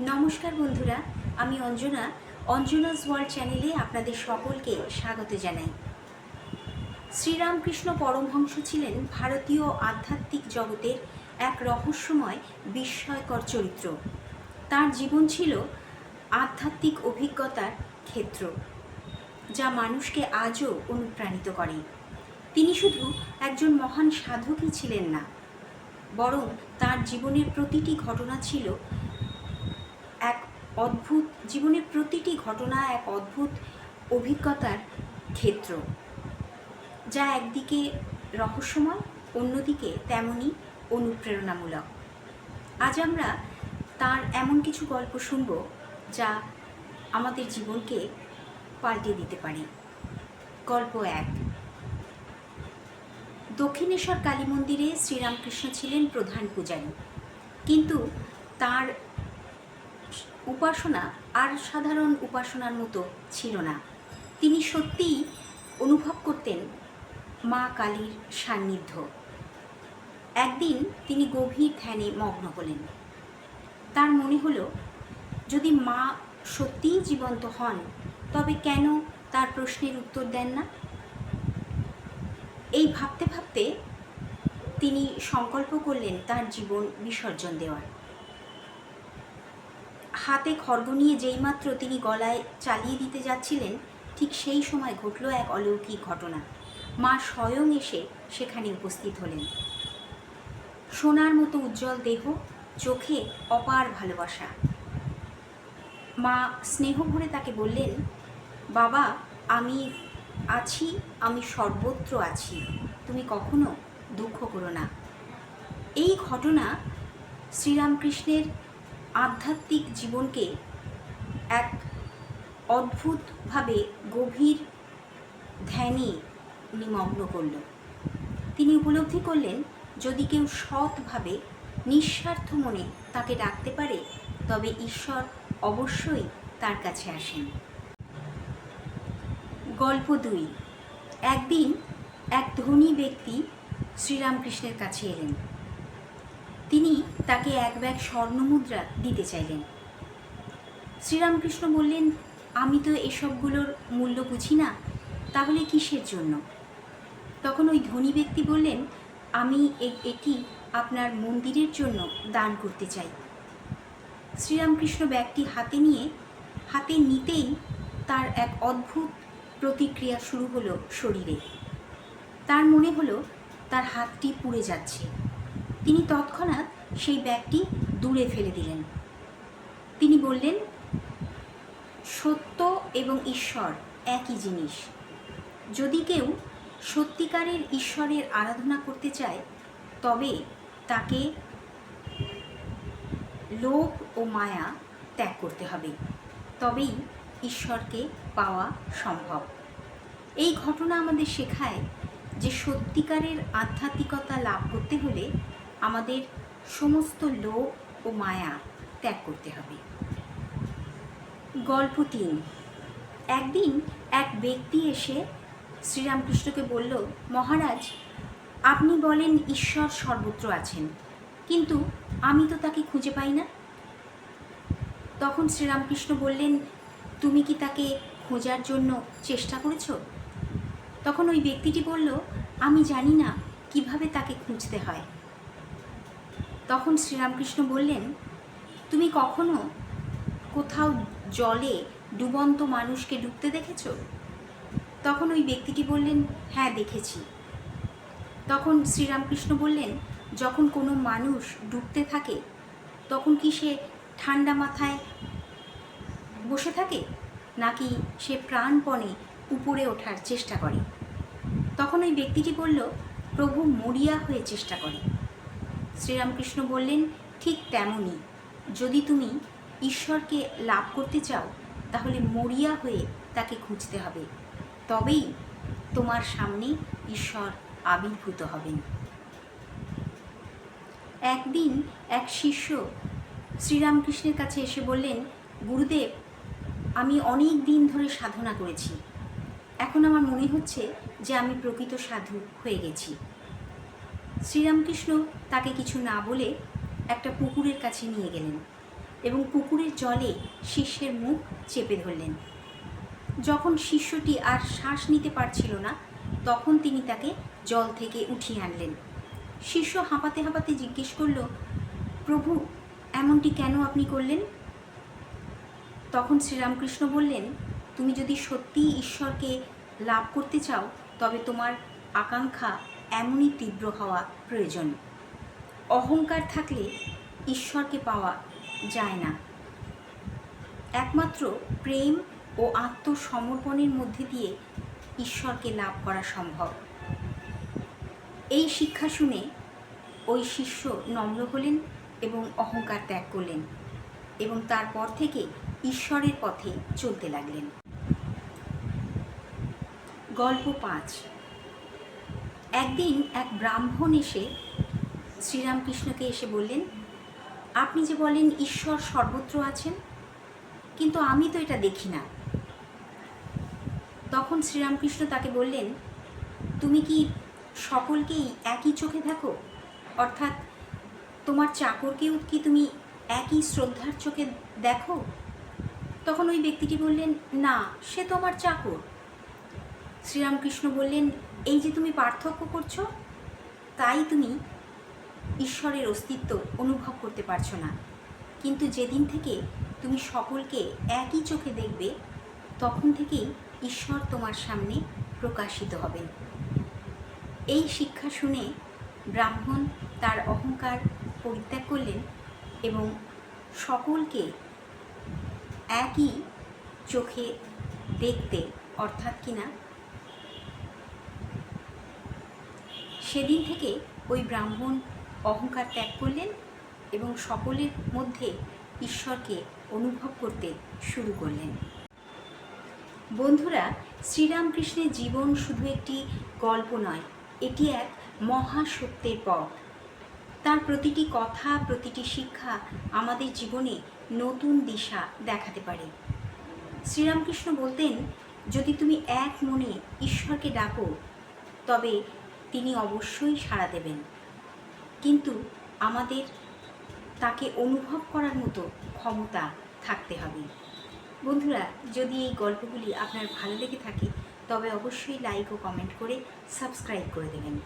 নমস্কার বন্ধুরা, আমি অঞ্জনা, অঞ্জনাস ওয়ার্ল্ড চ্যানেলে আপনাদের সকলকে স্বাগত জানাই। শ্রীরামকৃষ্ণ পরমহংস ছিলেন ভারতীয় আধ্যাত্মিক জগতের এক রহস্যময়, বিস্ময়কর চরিত্র। তার জীবন ছিল আধ্যাত্মিক অভিজ্ঞতার ক্ষেত্র, যা মানুষকে আজও অনুপ্রাণিত করে। তিনি শুধু একজন মহান সাধকই ছিলেন না, বরং তার জীবনের প্রতিটি ঘটনা ছিল অদ্ভুত, জীবনের প্রতিটি ঘটনা এক অদ্ভুত অভিজ্ঞতার ক্ষেত্র। যা একদিকে রহস্যময়, অন্যদিকে তেমনই অনুপ্রেরণামূলক। আজ আমরা তার এমন কিছু গল্প শুনব যা আমাদের জীবনকে পাল্টে দিতে পারে। গল্প এক। দক্ষিণেশ্বর কালী মন্দিরে শ্রীরামকৃষ্ণ ছিলেন প্রধান পূজারী। কিন্তু তার উপাসনা আর সাধারণ উপাসনার মতো ছিল না। তিনি সত্যিই অনুভব করতেন মা কালীর সান্নিধ্য। একদিন তিনি গভীর ধ্যানে মগ্ন হলেন। তার মনে হলো, যদি মা সত্যিই জীবন্ত হন, তবে কেন তার প্রশ্নের উত্তর দেন না? এই ভাবতে ভাবতে তিনি সংকল্প করলেন তার জীবন বিসর্জন দেওয়ার। হাতে খড়গ নিয়ে যেইমাত্র তিনি গলায় চালিয়ে দিতে যাচ্ছিলেন, ঠিক সেই সময় ঘটল এক অলৌকিক ঘটনা। মা স্বয়ং এসে সেখানে উপস্থিত হলেন। সোনার মতো উজ্জ্বল দেহ, চোখে অপার ভালোবাসা। মা স্নেহ ভরে তাকে বললেন, বাবা, আমি আছি, আমি সর্বত্র আছি। তুমি কখনো দুঃখ করো না। এই ঘটনা শ্রীরামকৃষ্ণের আধ্যাত্মিক জীবনকে এক অদ্ভুতভাবে গভীর ধ্যানে নিমগ্ন করল। তিনি উপলব্ধি করলেন, যদি কেউ সৎভাবে নিঃস্বার্থ মনে তাকে ডাকতে পারে, তবে ঈশ্বর অবশ্যই তার কাছে আসেন। গল্প দুই। একদিন এক ধনী ব্যক্তি শ্রীরামকৃষ্ণের কাছে এলেন। তিনি তাকে এক ব্যাগ স্বর্ণমুদ্রা দিতে চাইলেন। শ্রীরামকৃষ্ণ বললেন, আমি তো এসবগুলোর মূল্য বুঝি না, তাহলে কিসের জন্য? তখন ওই ধনী ব্যক্তি বললেন, আমি এটি আপনার মন্দিরের জন্য দান করতে চাই। শ্রীরামকৃষ্ণ ব্যাগটি হাতে নিয়ে, হাতে নিতেই তার এক অদ্ভুত প্রতিক্রিয়া শুরু হলো শরীরে। তার মনে হলো তার হাতটি পুড়ে যাচ্ছে। তিনি তৎক্ষণাৎ সেই ব্যাগটি দূরে ফেলে দিলেন। তিনি বললেন, সত্য এবং ঈশ্বর একই জিনিস। যদি কেউ সত্যিকারের ঈশ্বরের আরাধনা করতে চায়, তবে তাকে লোভ ও মায়া ত্যাগ করতে হবে। তবেই ঈশ্বরকে পাওয়া সম্ভব। এই ঘটনা আমাদের শেখায় যে সত্যিকারের আধ্যাত্মিকতা লাভ করতে হলে আমাদের সমস্ত লোভ ও মায়া ত্যাগ করতে হবে। গল্প তিন। একদিন এক ব্যক্তি এসে শ্রীরামকৃষ্ণকে বলল, মহারাজ, আপনি বলেন ঈশ্বর সর্বত্র আছেন, কিন্তু আমি তো তাকে খুঁজে পাই না। তখন শ্রীরামকৃষ্ণ বললেন, তুমি কি তাকে খোঁজার জন্য চেষ্টা করেছ? তখন ওই ব্যক্তিটি বলল, আমি জানি না কীভাবে তাকে খুঁজতে হয়। তখন শ্রীরামকৃষ্ণ বললেন, তুমি কখনো কোথাও জলে ডুবন্ত মানুষকে ডুবতে দেখেছ? তখন ওই ব্যক্তিটি বললেন হ্যাঁ দেখেছি। তখন শ্রীরামকৃষ্ণ বললেন, যখন কোনো মানুষ ডুবতে থাকে, তখন কি সে ঠান্ডা মাথায় বসে থাকে? নাকি সে প্রাণপণে উপরে ওঠার চেষ্টা করে? তখন ওই ব্যক্তিটি বলল, প্রভু মরিয়া হয়ে চেষ্টা করে। শ্রীরামকৃষ্ণ বললেন, ঠিক তেমনই। যদি তুমি ঈশ্বরকে লাভ করতে চাও, তাহলে মরিয়া হয়ে তাকে খুঁজতে হবে। তবেই তোমার সামনে ঈশ্বর আবির্ভূত হবেন। একদিন এক শিষ্য শ্রীরামকৃষ্ণের কাছে এসে বললেন, গুরুদেব, আমি অনেক দিন ধরে সাধনা করেছি। এখন আমার মনে হচ্ছে যে আমি প্রকৃত সাধু হয়ে গেছি। শ্রীরামকৃষ্ণ তাকে কিছু না বলে একটা পুকুরের কাছে নিয়ে গেলেন এবং পুকুরের জলে শিষ্যের মুখ চেপে ধরলেন। যখন শিষ্যটি আর শ্বাস নিতে পারছিল না, তখন তিনি তাকে জল থেকে উঠিয়ে আনলেন। শিষ্য হাঁপাতে হাঁপাতে জিজ্ঞেস করল, প্রভু, এমনটি কেন আপনি করলেন? তখন শ্রীরামকৃষ্ণ বললেন, তুমি যদি সত্যিই ঈশ্বরকে লাভ করতে চাও, তবে তোমার আকাঙ্ক্ষা এমনই তীব্র হওয়া প্রয়োজন। অহংকার থাকলে ঈশ্বরকে পাওয়া যায় না। একমাত্র প্রেম ও আত্মসমর্পণের মধ্যে দিয়ে ঈশ্বরকে লাভ করা সম্ভব। এই শিক্ষা শুনে ওই শিষ্য নম্র হলেন এবং অহংকার ত্যাগ করলেন এবং তারপর থেকে ঈশ্বরের পথে চলতে লাগলেন। গল্প পাঁচ একদিন এক ব্রাহ্মণ এসে শ্রীরামকৃষ্ণকে এসে বললেন, আপনি যে বলেন ঈশ্বর সর্বত্র আছেন, কিন্তু আমি তো এটা দেখি না। তখন শ্রীরামকৃষ্ণ তাকে বললেন, তুমি কি সকলকেই একই চোখে দেখো? অর্থাৎ তোমার চাকরকেও কি তুমি একই শ্রদ্ধার চোখে দেখো? তখন ওই ব্যক্তিটি বললেন, না, সে তো আমার চাকর। শ্রীরামকৃষ্ণ বললেন এই যে তুমি পার্থক্য করছ, তাই তুমি ঈশ্বরের অস্তিত্ব অনুভব করতে পারছ না। কিন্তু যেদিন থেকে তুমি সকলকে একই চোখে দেখবে, তখন থেকেই ঈশ্বর তোমার সামনে প্রকাশিত হবে। এই শিক্ষা শুনে ব্রাহ্মণ তার অহংকার পরিত্যাগ করলেন এবং সকলকে একই চোখে দেখতে, অর্থাৎ কিনা সেদিন থেকে ওই ব্রাহ্মণ অহংকার ত্যাগ করলেন এবং সকলের মধ্যে ঈশ্বরকে অনুভব করতে শুরু করলেন। বন্ধুরা, শ্রীরামকৃষ্ণের জীবন শুধু একটি গল্প নয়, এটি এক মহাসত্যের পথ। তার প্রতিটি কথা, প্রতিটি শিক্ষা আমাদের জীবনে নতুন দিশা দেখাতে পারে। শ্রীরামকৃষ্ণ বলতেন, যদি তুমি এক মনে ঈশ্বরকে ডাকো, তবে তিনি অবশ্যই সাড়া দেবেন। কিন্তু আমাদের তাকে অনুভব করার মতো ক্ষমতা থাকতে হবে। বন্ধুরা, যদি এই গল্পগুলি আপনার ভালো লেগে থাকে, তবে অবশ্যই লাইক ও কমেন্ট করে সাবস্ক্রাইব করে দেবেন।